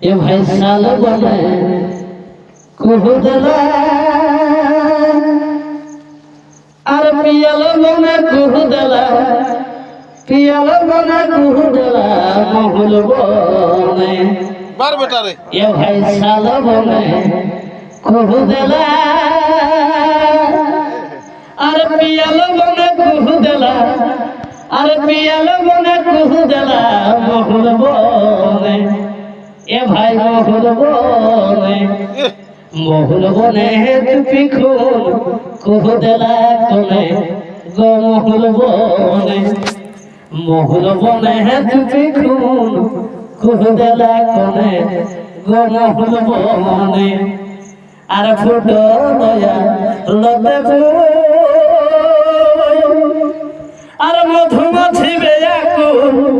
এ ভাই সাল বলে কুহুদলা আর পিয়াল বনে কুহুদলা পিয়াল বনে কুহুদলা মহুল বনে। বার বেটারে এ ভাই সাল বনে কুহুদলা আর পিয়াল বনে কুহুদলা আর পিয়াল বনে কুহুদলা মহুল বনে। ভাই মহুল বনে মহুল বনে চুপি খুন কুহুদলা কোনে গো মহুল বনে। মহুল বনে চুপি খুন কুহুদলা কোনে গো মহুল বনে। আর ফুটো দয়া লতে আর মধুমাছি বেয়াকুল মধুমাছি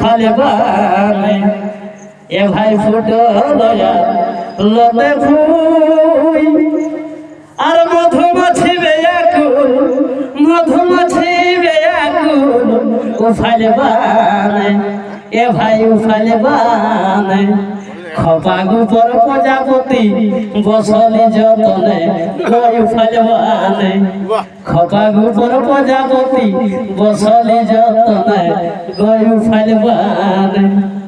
উফালে বানে এ ভাই ফুটো লয়া, লতে ফুই। আর মধুমাছি বেয়াকুল মধুমাছি বেয়াকুল উফালে বানে এ ভাই উফালে বানে খপাগু পর প্রজাপতি বসলি যতনে কই ফলবানে খপাগু পর প্রজাপতি বসলি যতনে কই উফালে বানে